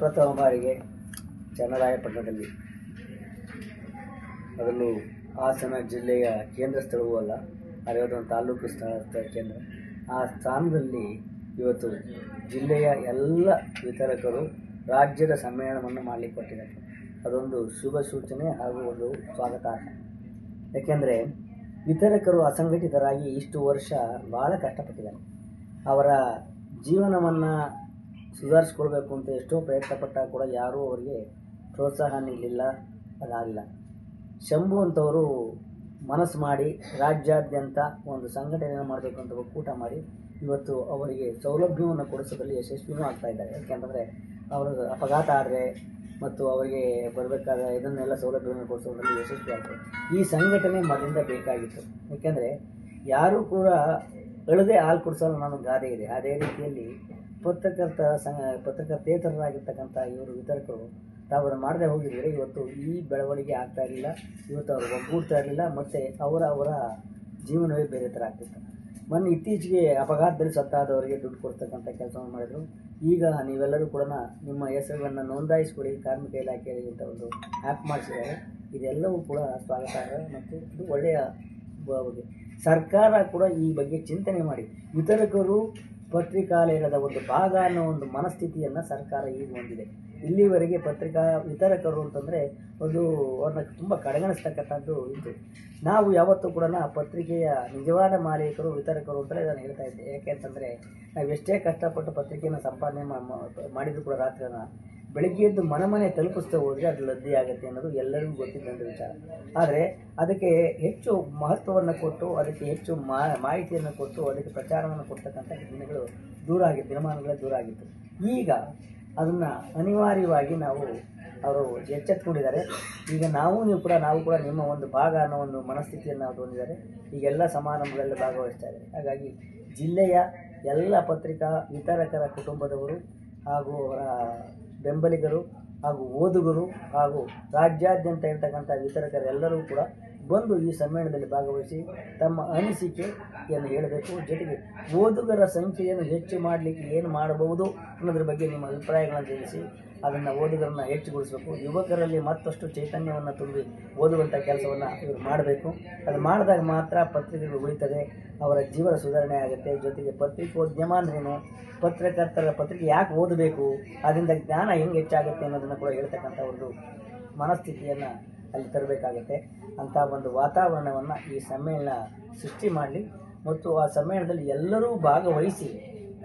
ಪ್ರಥಮ ಬಾರಿಗೆ ಚನ್ನರಾಯಪಟ್ಟಣದಲ್ಲಿ. ಅದರಲ್ಲೂ ಹಾಸನ ಜಿಲ್ಲೆಯ ಕೇಂದ್ರ ಸ್ಥಳವೂ ಅಲ್ಲ ಒಂದು ತಾಲೂಕು ಸ್ಥಳ ಸ್ಥಳ ಕೇಂದ್ರ. ಆ ಸ್ಥಾನದಲ್ಲಿ ಇವತ್ತು ಜಿಲ್ಲೆಯ ಎಲ್ಲ ವಿತರಕರು ರಾಜ್ಯದ ಸಮ್ಮೇಳನವನ್ನು ಮಾಡಲಿಕ್ಕೆ ಕೊಟ್ಟಿದ್ದಾರೆ ಅದೊಂದು ಶುಭ ಸೂಚನೆ ಹಾಗೂ ಒಂದು ಸ್ವಾಗತಾರ್ಹ. ಯಾಕೆಂದರೆ ವಿತರಕರು ಅಸಂಘಟಿತರಾಗಿ ಇಷ್ಟು ವರ್ಷ ಭಾಳ ಕಷ್ಟಪಟ್ಟಿದ್ದಾರೆ. ಅವರ ಜೀವನವನ್ನು ಸುಧಾರಿಸ್ಕೊಳ್ಬೇಕು ಅಂತ ಎಷ್ಟೋ ಪ್ರಯತ್ನ ಪಟ್ಟಾಗ ಕೂಡ ಯಾರೂ ಅವರಿಗೆ ಪ್ರೋತ್ಸಾಹ ನೀಡಲಿಲ್ಲ, ಅದಾಗಲಿಲ್ಲ. ಶಂಭು ಅಂತವರು ಮನಸ್ಸು ಮಾಡಿ, ರಾಜ್ಯಾದ್ಯಂತ ಒಂದು ಸಂಘಟನೆಯನ್ನು ಮಾಡಬೇಕು ಅಂತ ಒಕ್ಕೂಟ ಮಾಡಿ, ಇವತ್ತು ಅವರಿಗೆ ಸೌಲಭ್ಯವನ್ನು ಕೊಡಿಸೋದ್ರಲ್ಲಿ ಯಶಸ್ವಿನೂ ಆಗ್ತಾ ಇದ್ದಾರೆ. ಯಾಕೆಂತಂದರೆ ಅವರು ಅಪಘಾತ ಆದರೆ ಮತ್ತು ಅವರಿಗೆ ಬರಬೇಕಾದ ಇದನ್ನೆಲ್ಲ ಸೌಲಭ್ಯವನ್ನು ಕೊಡಿಸೋದ್ರಲ್ಲಿ ಯಶಸ್ವಿ ಆಗ್ತದೆ ಈ ಸಂಘಟನೆ ಮೊದಲಿಂದ ಬೇಕಾಗಿತ್ತು. ಯಾಕೆಂದರೆ, ಯಾರೂ ಕೂಡ ಅಳದೆ ಹಾಲು ಕುಡಿಸಲು ನಾನು ಗಾದೆ ಇದೆ. ಅದೇ ರೀತಿಯಲ್ಲಿ ಪತ್ರಕರ್ತ ಸಂಘ, ಪತ್ರಕರ್ತೇತರರಾಗಿರ್ತಕ್ಕಂಥ ಇವರು ವಿತರಕರು ತಾವು ಮಾಡದೆ ಹೋಗಿದ್ದರೆ ಇವತ್ತು ಈ ಬೆಳವಣಿಗೆ ಆಗ್ತಾ ಇರಲಿಲ್ಲ, ಇವತ್ತು ಅವರು ಒಗ್ಗೂಡ್ತಾ ಇರಲಿಲ್ಲ, ಮತ್ತು ಅವರ ಅವರ ಜೀವನವೇ ಬೇರೆ ಥರ ಆಗ್ತಿತ್ತು. ಮೊನ್ನೆ ಇತ್ತೀಚೆಗೆ ಅಪಘಾತದಲ್ಲಿ ಸತ್ತಾದವರಿಗೆ ದುಡ್ಡು ಕೊಡ್ತಕ್ಕಂಥ ಕೆಲಸವನ್ನು ಮಾಡಿದರು. ಈಗ ನೀವೆಲ್ಲರೂ ಕೂಡ ನಿಮ್ಮ ಹೆಸರುಗಳನ್ನು ನೋಂದಾಯಿಸಿಕೊಡಿ, ಕಾರ್ಮಿಕ ಇಲಾಖೆಯಲ್ಲಿ ಇಂಥ ಒಂದು ಆ್ಯಪ್ ಮಾಡಿಸಿದ್ದಾರೆ. ಇದೆಲ್ಲವೂ ಕೂಡ ಸ್ವಾಗತಾರ್ಹ ಮತ್ತು ಇದು ಒಳ್ಳೆಯ ಸರ್ಕಾರ ಕೂಡ ಈ ಬಗ್ಗೆ ಚಿಂತನೆ ಮಾಡಿ. ವಿತರಕರು ಪತ್ರಿಕಾಲಯದ ಒಂದು ಭಾಗ ಅನ್ನೋ ಒಂದು ಮನಸ್ಥಿತಿಯನ್ನು ಸರ್ಕಾರ ಈಗ ಹೊಂದಿದೆ. ಇಲ್ಲಿವರೆಗೆ ಪತ್ರಿಕಾ ವಿತರಕರು ಅಂತಂದರೆ ಒಂದು ಅವ್ರನ್ನ ತುಂಬ ಕಡೆಗಣಿಸ್ತಕ್ಕಂಥದ್ದು ಇತ್ತು ನಾವು ಯಾವತ್ತೂ ಕೂಡ ಪತ್ರಿಕೆಯ ನಿಜವಾದ ಮಾಲೀಕರು, ವಿತರಕರು ಅಂತಲೇ ನಾನು ಹೇಳ್ತಾ ಇದ್ದೆ. ಯಾಕೆ ಅಂತಂದರೆ ನಾವು ಎಷ್ಟೇ ಕಷ್ಟಪಟ್ಟು ಪತ್ರಿಕೆಯನ್ನು ಸಂಪಾದನೆ ಮಾಡಿದರೂ ಕೂಡ ರಾತ್ರಿನ ಬೆಳಗ್ಗೆ ಎದ್ದು ಮನೆ ಮನೆ ತಲುಪಿಸ್ತಾ ಹೋದರೆ ಅದು ಲದ್ದಿ ಆಗುತ್ತೆ ಅನ್ನೋದು ಎಲ್ಲರಿಗೂ ಗೊತ್ತಿದ್ದಂಥ ವಿಚಾರ. ಆದರೆ ಅದಕ್ಕೆ ಹೆಚ್ಚು ಮಹತ್ವವನ್ನು ಕೊಟ್ಟು, ಅದಕ್ಕೆ ಹೆಚ್ಚು ಮಾಹಿತಿಯನ್ನು ಕೊಟ್ಟು, ಅದಕ್ಕೆ ಪ್ರಚಾರವನ್ನು ಕೊಡ್ತಕ್ಕಂಥ ದಿನಗಳು ದೂರ ಆಗಿ, ದಿನಮಾನಗಳೇ ದೂರ ಆಗಿತ್ತು. ಈಗ ಅದನ್ನು ಅನಿವಾರ್ಯವಾಗಿ ನಾವು ಅವರು ಎಚ್ಚೆತ್ಕೊಂಡಿದ್ದಾರೆ. ಈಗ ನಾವು, ನೀವು ಕೂಡ, ನಾವು ಕೂಡ ನಿಮ್ಮ ಒಂದು ಭಾಗ ಅನ್ನೋ ಒಂದು ಮನಸ್ಥಿತಿಯನ್ನು ಅವರು ಹೊಂದಿದ್ದಾರೆ. ಈಗೆಲ್ಲ ಸಮಾರಂಭಗಳಲ್ಲಿ ಭಾಗವಹಿಸ್ತಾ ಹಾಗಾಗಿ ಜಿಲ್ಲೆಯ ಎಲ್ಲ ಪತ್ರಿಕಾ ವಿತರಕರ ಕುಟುಂಬದವರು ಹಾಗೂ ಅವರ ಬೆಂಬಲಿಗರು ಹಾಗೂ ಓದುಗರು ಹಾಗೂ ರಾಜ್ಯಾದ್ಯಂತ ಇರತಕ್ಕಂಥ ವಿತರಕರೆಲ್ಲರೂ ಕೂಡ ಬಂದು ಈ ಸಮ್ಮೇಳನದಲ್ಲಿ ಭಾಗವಹಿಸಿ ತಮ್ಮ ಅನಿಸಿಕೆಯನ್ನು ಹೇಳಬೇಕು. ಜೊತೆಗೆ ಓದುಗರ ಸಂಖ್ಯೆಯನ್ನು ಹೆಚ್ಚು ಮಾಡಲಿಕ್ಕೆ ಏನು ಮಾಡಬಹುದು ಅನ್ನೋದ್ರ ಬಗ್ಗೆ ನಿಮ್ಮ ಅಭಿಪ್ರಾಯಗಳನ್ನು ತಿಳಿಸಿ, ಅದನ್ನು ಓದುಗರನ್ನು ಹೆಚ್ಚುಗೊಳಿಸಬೇಕು. ಯುವಕರಲ್ಲಿ ಮತ್ತಷ್ಟು ಚೈತನ್ಯವನ್ನು ತುಂಬಿ ಓದುವಂಥ ಕೆಲಸವನ್ನು ಇವರು ಮಾಡಬೇಕು. ಅದು ಮಾಡಿದಾಗ ಮಾತ್ರ ಪತ್ರಿಕೆಗಳು ಉಳಿತದೆ. ಅವರ ಜೀವನ ಸುಧಾರಣೆ ಆಗುತ್ತೆ. ಜೊತೆಗೆ ಪತ್ರಿಕೋದ್ಯಮ ಅಂದ್ರೇನು? ಪತ್ರಕರ್ತರ ಪತ್ರಿಕೆ ಯಾಕೆ ಓದಬೇಕು? ಅದರಿಂದ ಜ್ಞಾನ ಹೆಂಗೆ ಹೆಚ್ಚಾಗುತ್ತೆ ಅನ್ನೋದನ್ನು ಕೂಡ ಹೇಳ್ತಕ್ಕಂಥ ಒಂದು ಮನಸ್ಥಿತಿಯನ್ನು ಅಲ್ಲಿ ತರಬೇಕಾಗುತ್ತೆ. ಅಂಥ ಒಂದು ವಾತಾವರಣವನ್ನು ಈ ಸಮ್ಮೇಳನ ಸೃಷ್ಟಿ ಮಾಡಲಿ. ಮತ್ತು ಆ ಸಮ್ಮೇಳನದಲ್ಲಿ ಎಲ್ಲರೂ ಭಾಗವಹಿಸಿ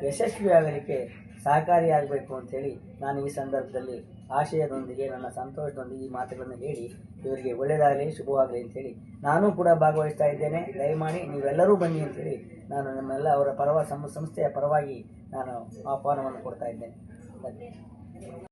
ಯಶಸ್ವಿಯಾಗಲಿಕ್ಕೆ ಸಹಕಾರಿಯಾಗಬೇಕು ಅಂಥೇಳಿ ನಾನು ಈ ಸಂದರ್ಭದಲ್ಲಿ ಆಶಯದೊಂದಿಗೆ, ನನ್ನ ಸಂತೋಷದೊಂದಿಗೆ ಈ ಮಾತುಗಳನ್ನು ಹೇಳಿ, ಇವರಿಗೆ ಒಳ್ಳೆಯದಾಗಲಿ, ಶುಭವಾಗಲಿ ಅಂತೇಳಿ ನಾನು ಕೂಡ ಭಾಗವಹಿಸ್ತಾ ಇದ್ದೇನೆ. ದಯಮಾಡಿ ನೀವೆಲ್ಲರೂ ಬನ್ನಿ ಅಂತೇಳಿ ನಾನು ನಮ್ಮೆಲ್ಲ ಅವರ ಪರವ ಸಂ ಸಂಸ್ಥೆಯ ಪರವಾಗಿ ನಾನು ಆಹ್ವಾನವನ್ನು ಕೊಡ್ತಾ ಇದ್ದೇನೆ.